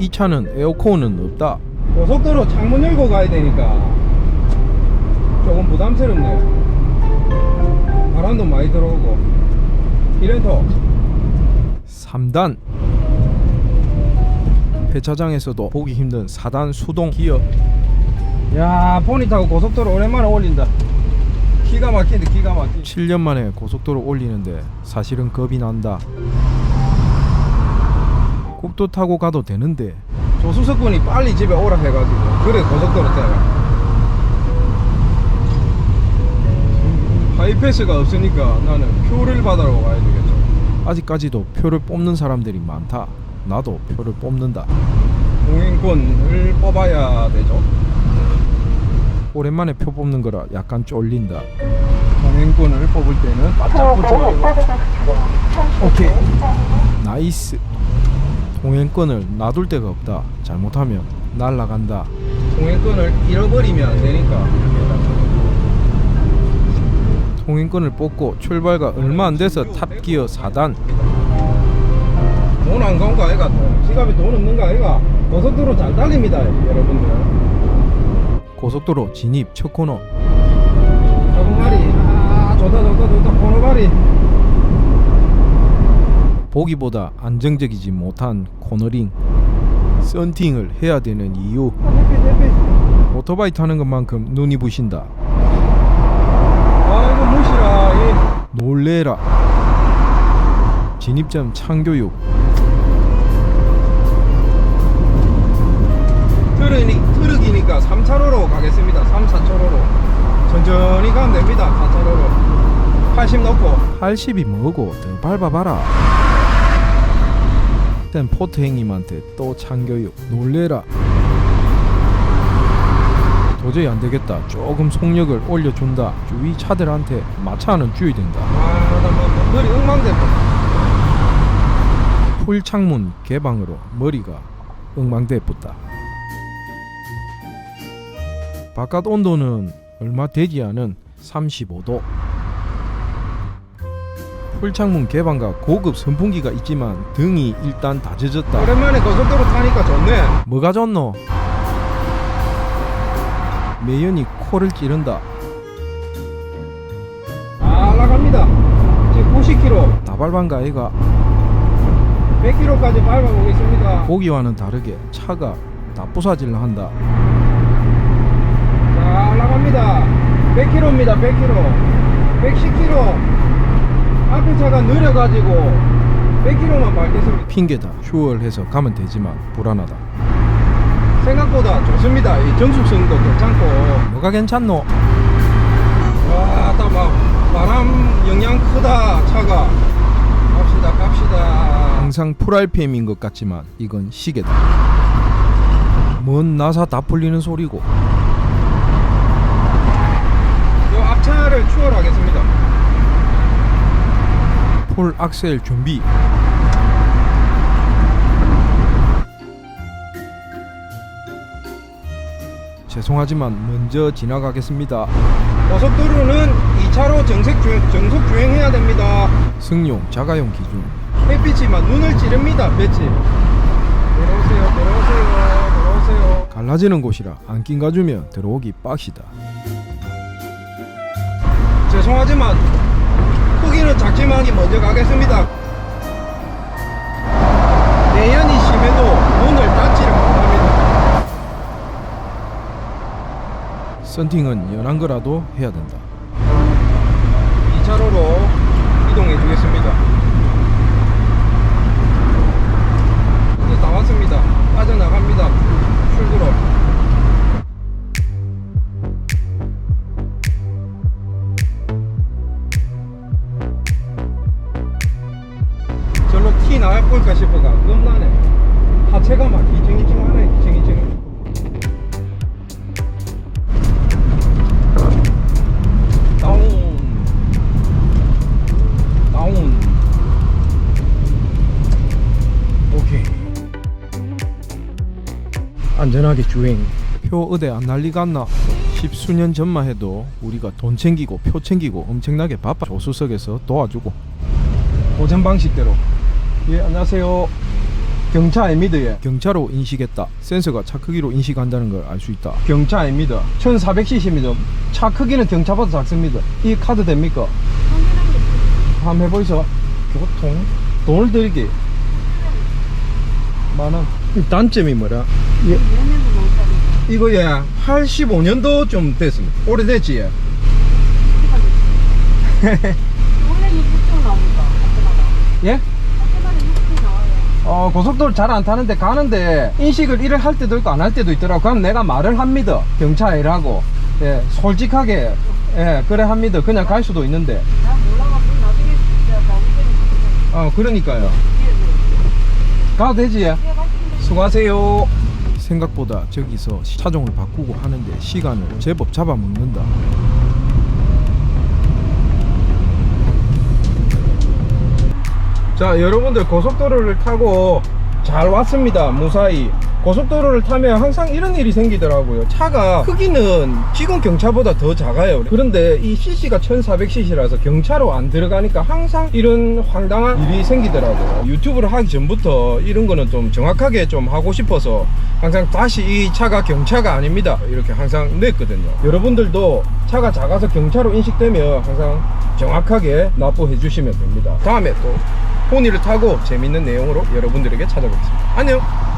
이 차는 에어컨은 없다. 고속도로 창문 열고 가야 되니까 조금 부담스럽네요. 바람도 많이 들어오고 이렌터 3단 폐차장에서도 보기 힘든 4단 수동 기어 야 포니 타고 고속도로 오랜만에 올린다. 기가 막힌데 기가 막힌. 7년 만에 고속도로 올리는데 사실은 겁이 난다. 국도 타고 가도 되는데 조수석분이 빨리 집에 오라 해가지고 그래 고속도로 때가 하이패스가 없으니까 나는 표를 받으러 가야 되겠죠. 아직까지도 표를 뽑는 사람들이 많다. 나도 표를 뽑는다. 동행권을 뽑아야 되죠. 오랜만에 표 뽑는 거라 약간 쫄린다. 동행권을 뽑을 때는 바짝 붙여가지고 오케이. 나이스. 동행권을 놔둘 데가 없다. 잘못하면 날라간다. 동행권을 잃어버리면 안 되니까 통행권을 뽑고 출발가 얼마 안 돼서 탑기어 4단. 돈안 거 아이가? 돈. 지갑에 돈 없는 거 아이가? 고속도로 잘 달립니다 여러분들. 고속도로 진입 첫 코너. 가봉마리 아 좋다 좋다 좋다 코너바리 보기보다 안정적이지 못한 코너링 썬팅을 해야 되는 이유. 오토바이 타는 것만큼 눈이 부신다. 아이고 무시라 놀래라. 진입점 창교육. 이 트럭이, 트럭이니까 3차로로 가겠습니다. 3, 4차로로. 천천히 가면 됩니다. 4차로로. 80 넣고. 80이 뭐고 더 밟아봐라 땐 포트 행님한테 또 창교육 놀래라. 도저히 안되겠다. 조금 속력을 올려준다. 주위 차들한테 마차는 주의된다. 아나 뭐, 머리 엉망됐다. 풀창문 개방으로 머리가 엉망대붙다. 바깥 온도는 얼마 되지 않은 35도 풀창문 개방과 고급 선풍기가 있지만 등이 일단 다 젖었다. 오랜만에 고속도로 타니까 좋네. 뭐가 좋노? 매연이 코를 찌른다. 아 나갑니다. 지금 90km 다 밟은가 아이가 100km까지 밟아보겠습니다. 보기와는 다르게 차가 다 부사질러 한다. 자 나갑니다. 100km입니다 100km 110km 앞에 차가 느려가지고 100km만 밟겠습니다. 핑계다. 휴얼해서 가면 되지만 불안하다. 생각보다 좋습니다. 이 정숙성도 괜찮고. 뭐가 괜찮노? 와딱막 바람 영향 크다 차가. 갑시다 갑시다. 항상 풀RPM인 것 같지만 이건 시계다. 뭔 나사 다 풀리는 소리고. 요 앞차를 추월하겠습니다 풀 악셀 준비. 죄송하지만 먼저 지나가겠습니다. 고속도로는 2차로 정색 주, 정속 주행해야 됩니다. 승용 자가용 기준. 햇빛이 막 눈을 찌릅니다 배치 들어오세요 들어오세요 들어오세요. 갈라지는 곳이라 안 낀가주면 들어오기 빡시다. 죄송하지만 후기는 작지만이 먼저 가겠습니다. 내연이 심해도 문을 닫지를 못합니다. 썬팅은 연한 거라도 해야 된다. 2차로로 이동해 주겠습니다 다 티 나갈까 싶어가 겁나네. 하체가 막 다운. 다운. 오케이. 안전하게 주행. 표 의대 안 난리 갔나? 십수년 전만 해도 우리가 돈 챙기고 표 챙기고 엄청나게 바빠. 조수석에서 도와주고. 고전 방식대로 예 안녕하세요 경차 아닙니다 얘 경차로 인식했다. 센서가 차 크기로 인식한다는 걸 알 수 있다. 경차 아닙니다 1400cc입니다 차 크기는 경차보다 작습니다 이 카드 됩니까? 한번 해보이소 교통 돈을 드리기 만원 이 단점이 뭐라? 예. 이거 예 85년도 좀 됐습니다 오래됐지 예 원래 6분 나옵니다. 학교마다. 예? 학교마다 6분 나와요. 어, 고속도로 잘 안 타는데 가는데 인식을 일을 할 때도 있고 안 할 때도 있더라고. 그럼 내가 말을 합니다. 일하고. 예, 솔직하게. 예, 그래 합니다. 그냥 갈 수도 있는데. 어, 그러니까요. 가도 되지? 예? 수고하세요. 생각보다 저기서 차종을 바꾸고 하는데 시간을 제법 잡아먹는다. 자, 여러분들 고속도로를 타고 잘 왔습니다. 무사히. 고속도로를 타면 항상 이런 일이 생기더라고요. 차가 크기는 지금 경차보다 더 작아요. 그런데 이 CC가 1400cc라서 경차로 안 들어가니까 항상 이런 황당한 일이 생기더라고요. 유튜브를 하기 전부터 이런 거는 좀 정확하게 좀 하고 싶어서 항상 다시 이 차가 경차가 아닙니다. 이렇게 항상 냈거든요. 여러분들도 차가 작아서 경차로 인식되면 항상 정확하게 납부해 주시면 됩니다. 다음에 또 포니를 타고 재밌는 내용으로 여러분들에게 찾아뵙겠습니다. 안녕!